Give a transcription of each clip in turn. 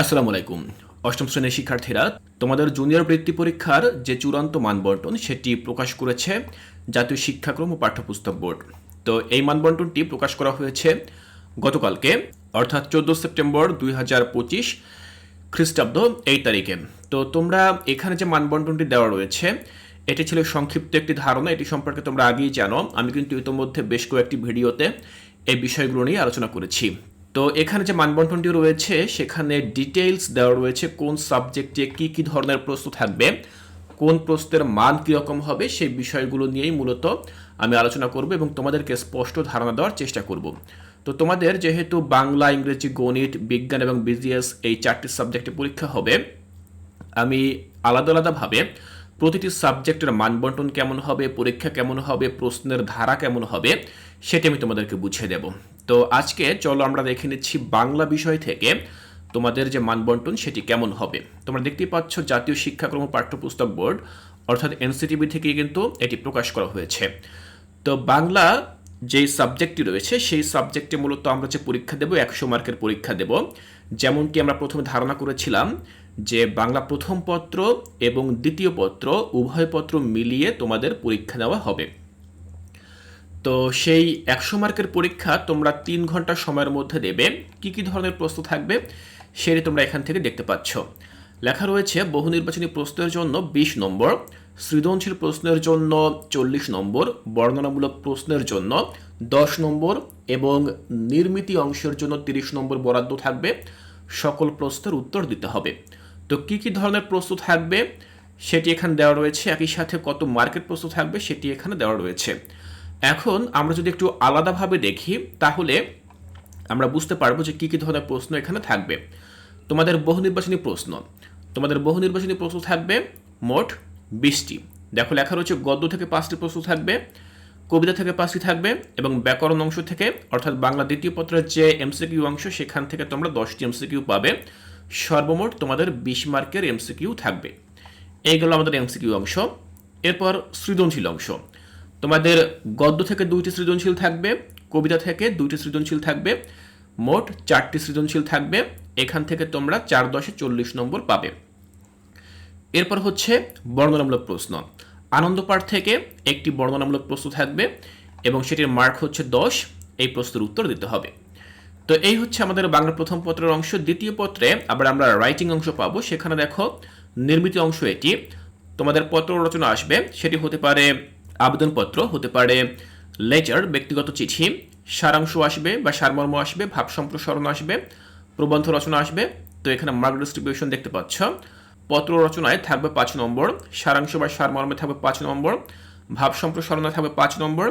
আসসালামু আলাইকুম অষ্টম শ্রেণির শিক্ষার্থীরা, তোমাদের জুনিয়র বৃত্তি পরীক্ষার যে চূড়ান্ত মানবন্টন, সেটি প্রকাশ করেছে জাতীয় শিক্ষাক্রম ও পাঠ্যপুস্তক বোর্ড। তো এই মানবন্টনটি প্রকাশ করা হয়েছে গতকালকে, অর্থাৎ চোদ্দ সেপ্টেম্বর দুই হাজার পঁচিশ খ্রিস্টাব্দ এই তারিখে। তো তোমরা এখানে যে মানবন্টনটি দেওয়া রয়েছে, এটি ছিল সংক্ষিপ্ত একটি ধারণা, এটি সম্পর্কে তোমরা আগেই জানো। আমি কিন্তু ইতোমধ্যে বেশ কয়েকটি ভিডিওতে এই বিষয়গুলো নিয়ে আলোচনা করেছি। তো এখানে যে মানবন্টনটি রয়েছে, সেখানে ডিটেইলস দেওয়া রয়েছে কোন সাবজেক্টে কি কি ধরনের প্রশ্ন থাকবে, কোন প্রশ্নের মান কীরকম হবে, সেই বিষয়গুলো নিয়েই মূলত আমি আলোচনা করব এবং তোমাদেরকে স্পষ্ট ধারণা দেওয়ার চেষ্টা করব। তো তোমাদের যেহেতু বাংলা, ইংরেজি, গণিত, বিজ্ঞান এবং বিজিএস এই চারটি সাবজেক্টে পরীক্ষা হবে, আমি আলাদা, আলাদাভাবে প্রতিটি সাবজেক্টের মানবন্টন কেমন হবে, পরীক্ষা কেমন হবে, প্রশ্নের ধারা কেমন হবে, সেটি আমি তোমাদেরকে বুঝিয়ে দেব। তো আজকে চলো আমরা দেখে নিচ্ছি বাংলা বিষয় থেকে তোমাদের যে মানবন্টন, সেটি কেমন হবে। তোমরা দেখতেই পাচ্ছ জাতীয় শিক্ষাক্রম পাঠ্যপুস্তক বোর্ড, অর্থাৎ এনসিটিভি থেকে কিন্তু এটি প্রকাশ করা হয়েছে। তো বাংলা যেই সাবজেক্টটি রয়েছে, সেই সাবজেক্টে মূলত আমরা যে পরীক্ষা দেব, একশো মার্কের পরীক্ষা দেব। যেমনটি আমরা প্রথমে ধারণা করেছিলাম যে বাংলা প্রথম পত্র এবং দ্বিতীয় পত্র উভয় পত্র মিলিয়ে তোমাদের পরীক্ষা দেওয়া হবে। তো সেই একশো মার্কের পরীক্ষা তোমরা তিন ঘণ্টা সময়ের মধ্যে দেবে। কি কি ধরনের প্রশ্ন থাকবে, সেটি তোমরা এখান থেকে দেখতে পাচ্ছ। লেখা রয়েছে, বহু নির্বাচনী প্রশ্নের জন্য বিশ নম্বর, সৃজনশীল প্রশ্নের জন্য চল্লিশ নম্বর, বর্ণনামূলক প্রশ্নের জন্য দশ নম্বর এবং নির্মিতি অংশের জন্য তিরিশ নম্বর বরাদ্দ থাকবে। সকল প্রশ্নের উত্তর দিতে হবে। তো কি কি ধরনের প্রশ্ন থাকবে? সেটি এখানে দেওয়া রয়েছে। একই সাথে কত মার্কেট প্রশ্ন থাকবে সেটি এখানে দেওয়া রয়েছে। এখন আমরা যদি একটু আলাদাভাবে দেখি, তাহলে আমরা বুঝতে পারব যে কী কী ধরনের প্রশ্ন এখানে থাকবে। তোমাদের বহু নির্বাচনী প্রশ্ন। তোমাদের বহু নির্বাচনী প্রশ্ন থাকবে মোট বিশটি। দেখো লেখা রয়েছে, গদ্য থেকে পাঁচটি প্রশ্ন থাকবে, কবিতা থেকে পাঁচটি থাকবে এবং ব্যাকরণ অংশ থেকে, অর্থাৎ বাংলা দ্বিতীয় পত্রের যে এমসিকিউ অংশ, সেখান থেকে তোমরা দশটি এমসিকিউ পাবে। সর্বমোট তোমাদের বিশ মার্কের এমসিকিউ থাকবে। এইগুলো আমাদের এমসিকিউ অংশ। এরপর সৃজনশীল অংশ। তোমাদের গদ্য থেকে দুইটি সৃজনশীল থাকবে, কবিতা থেকে দুইটি সৃজনশীল থাকবে, মোট চারটি সৃজনশীল থাকবে, এখান থেকে তোমরা চার দশে চল্লিশ নম্বর পাবে। এরপর হচ্ছে বর্ণনামূলক প্রশ্ন। আনন্দ পাঠ থেকে একটি বর্ণনামূলক প্রশ্ন থাকবে এবং সেটির মার্ক হচ্ছে দশ। এই প্রশ্নের উত্তর দিতে হবে। তো এই হচ্ছে আমাদের বাংলা প্রথম পত্রের অংশ। দ্বিতীয় পত্রে আবার আমরা রাইটিং অংশ পাবো। সেখানে দেখো নির্মিত অংশ এটি। তোমাদের পত্র রচনা আসবে। সেটি হতে পারে আবেদনপত্র, হতে পারে লেটার, ব্যক্তিগত চিঠি, সারাংশ আসবে বা সারমর্ম আসবে, ভাব সম্প্রসারণ আসবে, প্রবন্ধ রচনা আসবে। তো এখানে মার্ক ডিস্ট্রিবিউশন দেখতে পাচ্ছ। পত্র রচনায় থাকবে পাঁচ নম্বর সারাংশ বা সারমর্মে থাকবে পাঁচ নম্বর ভাব সম্প্রসারণে থাকবে পাঁচ নম্বর,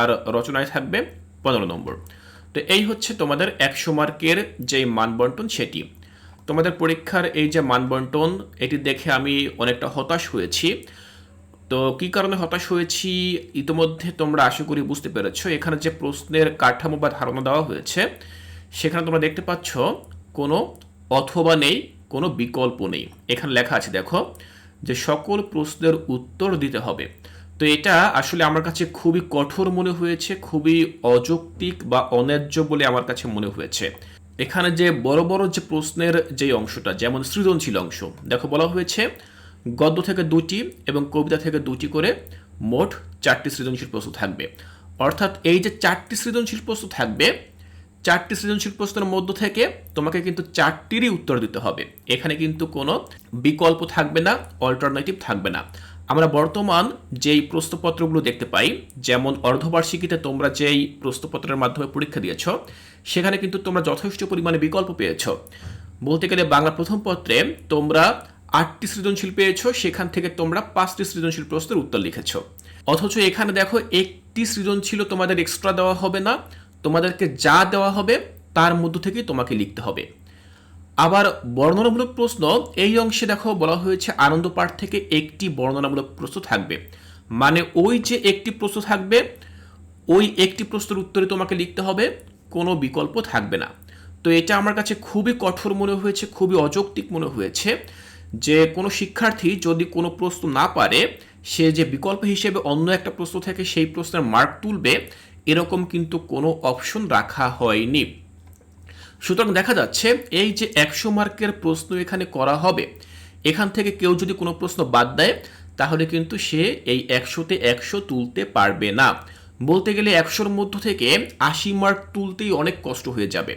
আর রচনায় থাকবে পনেরো নম্বর। তো এই হচ্ছে তোমাদের একশো মার্কের যে মানবন্টন সেটি। তোমাদের পরীক্ষার এই যে মানবন্টন, এটি দেখে আমি অনেকটা হতাশ হয়েছি। তো কি কারণে হতাশ হয়েছি, ইতিমধ্যে তোমরা আশা করি বুঝতে পেরেছ, এখানে যে প্রশ্নের কাঠামো বা ধারণা দেওয়া হয়েছে, সেখানে তোমরা দেখতে পাচ্ছ কোনো অথবা নেই কোনো বিকল্প নেই। এখানে লেখা আছে, দেখো, যে সকল প্রশ্নের উত্তর দিতে হবে। তো এটা আসলে আমার কাছে খুবই কঠোর মনে হয়েছে, খুবই অযৌক্তিক বা অন্যায্য বলে আমার কাছে মনে হয়েছে। এখানে যে বড় বড় যে প্রশ্নের যে অংশটা, যেমন সৃজনশীল অংশ, দেখো বলা হয়েছে, গদ্য থেকে দুটি এবং কবিতা থেকে দুটি করে মোট চারটি সৃজনশীল প্রশ্ন থাকবে। অর্থাৎ এই যে চারটি সৃজনশীল প্রশ্ন থাকবে চারটি সৃজনশীল প্রশ্নের মধ্য থেকে তোমাকে কিন্তু চারটিরই উত্তর দিতে হবে। এখানে কিন্তু কোনো বিকল্প থাকবে না অল্টারনেটিভ থাকবে না। আমরা বর্তমান যেই প্রশ্নপত্রগুলো দেখতে পাই, যেমন অর্ধবার্ষিকীতে তোমরা যেই প্রশ্নপত্রের মাধ্যমে পরীক্ষা দিয়েছ, সেখানে কিন্তু তোমরা যথেষ্ট পরিমাণে বিকল্প পেয়েছ। বলতে গেলে বাংলা প্রথম পত্রে তোমরা আটটি সৃজনশীল পেয়েছ, সেখান থেকে তোমরা পাঁচটি সৃজনশীল প্রশ্নের উত্তর লিখেছ। অথচ এখানে দেখো, একটি সৃজনশীল তোমাদের এক্সট্রা দেওয়া হবে না তোমাদেরকে যা দেওয়া হবে, তার মধ্য থেকেই তোমাকে লিখতে হবে। আবার বর্ণনামূলক প্রশ্ন, এই অংশে দেখো বলা হয়েছে আনন্দ পাঠ থেকে একটি বর্ণনামূলক প্রশ্ন থাকবে। মানে ওই যে একটি প্রশ্ন থাকবে, ওই একটি প্রশ্নের উত্তরে তোমাকে লিখতে হবে, কোনো বিকল্প থাকবে না। তো এটা আমার কাছে খুবই কঠোর মনে হয়েছে, খুবই অযৌক্তিক মনে হয়েছে যে কোনো শিক্ষার্থী যদি কোনো প্রশ্ন না পারে, সে যে বিকল্প হিসেবে অন্য একটা প্রশ্ন থেকে সেই প্রশ্নের মার্ক তুলবে এরকম কিন্তু কোনো অপশন রাখা হয়নি। সুতরাং দেখা যাচ্ছে, এই যে একশো মার্কের প্রশ্ন এখানে করা হবে, এখান থেকে কেউ যদি কোনো প্রশ্ন বাদ দেয়, তাহলে কিন্তু সে এই একশোতে একশো তুলতে পারবে না। বলতে গেলে একশোর মধ্য থেকে আশি মার্ক তুলতেই অনেক কষ্ট হয়ে যাবে।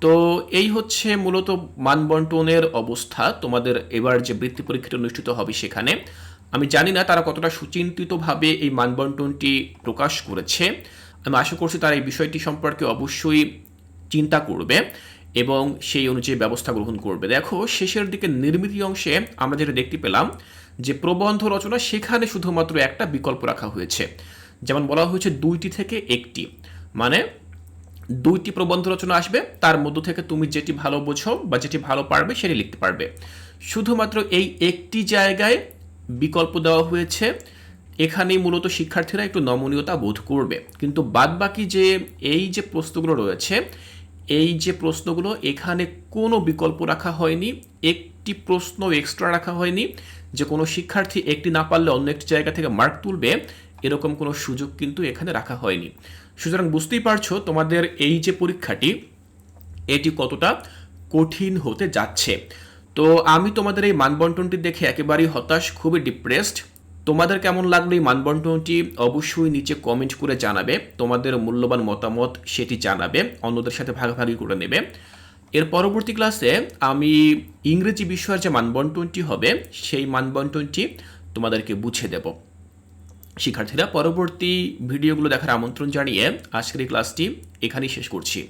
তো এই হচ্ছে মূলত মানবন্টনের অবস্থা, তোমাদের এবার যে বৃত্তি পরীক্ষাটা অনুষ্ঠিত হবে সেখানে। আমি জানি না তারা কতটা সুচিন্তিতভাবে এই মানবন্টনটি প্রকাশ করেছে। আমি আশা করছি তারা এই বিষয়টি সম্পর্কে অবশ্যই চিন্তা করবে এবং সেই অনুযায়ী ব্যবস্থা গ্রহণ করবে। দেখো, শেষের দিকে নির্মিতি অংশে আমরা যেটা দেখতে পেলাম যে প্রবন্ধ রচনা সেখানে শুধুমাত্র একটা বিকল্প রাখা হয়েছে। যেমন বলা হয়েছে দুইটি থেকে একটি। মানে দুইটি প্রবন্ধ রচনা আসবে, তার মধ্য থেকে তুমি যেটি ভালো বোঝো বা যেটি ভালো পারবে সেটি লিখতে পারবে। শুধুমাত্র এই একটি জায়গায় বিকল্প দেওয়া হয়েছে এখানেই মূলত শিক্ষার্থীরা একটু নমনীয়তা বোধ করবে। কিন্তু বাদবাকি যে এই যে প্রশ্নগুলো রয়েছে, এই যে প্রশ্নগুলো, এখানে কোনো বিকল্প রাখা হয়নি। একটি প্রশ্ন এক্সট্রা রাখা হয়নি যে কোনো শিক্ষার্থী একটি না পারলে অন্য একটি জায়গা থেকে মার্ক তুলবে, এরকম কোনো সুযোগ কিন্তু এখানে রাখা হয়নি। সুতরাং বুঝতেই পারছ তোমাদের এই যে পরীক্ষাটি, এটি কতটা কঠিন হতে যাচ্ছে। তো আমি তোমাদের এই মানবন্টনটি দেখে একেবারেই হতাশ, খুবই ডিপ্রেসড তোমাদের কেমন লাগল এই মানবন্টনটি অবশ্যই নিচে কমেন্ট করে জানাবে। তোমাদের মূল্যবান মতামত সেটি জানাবে, অন্যদের সাথে ভাগাভাগি করে নেবে। এর পরবর্তী ক্লাসে আমি ইংরেজি বিষয়ের যে মানবন্টনটি হবে, সেই মানবন্টনটি তোমাদেরকে বুঝিয়ে দেব। শিক্ষার্থীরা, পরবর্তী ভিডিওগুলো দেখার আমন্ত্রণ জানিয়ে আজকের এই ক্লাসটি এখানেই শেষ করছি।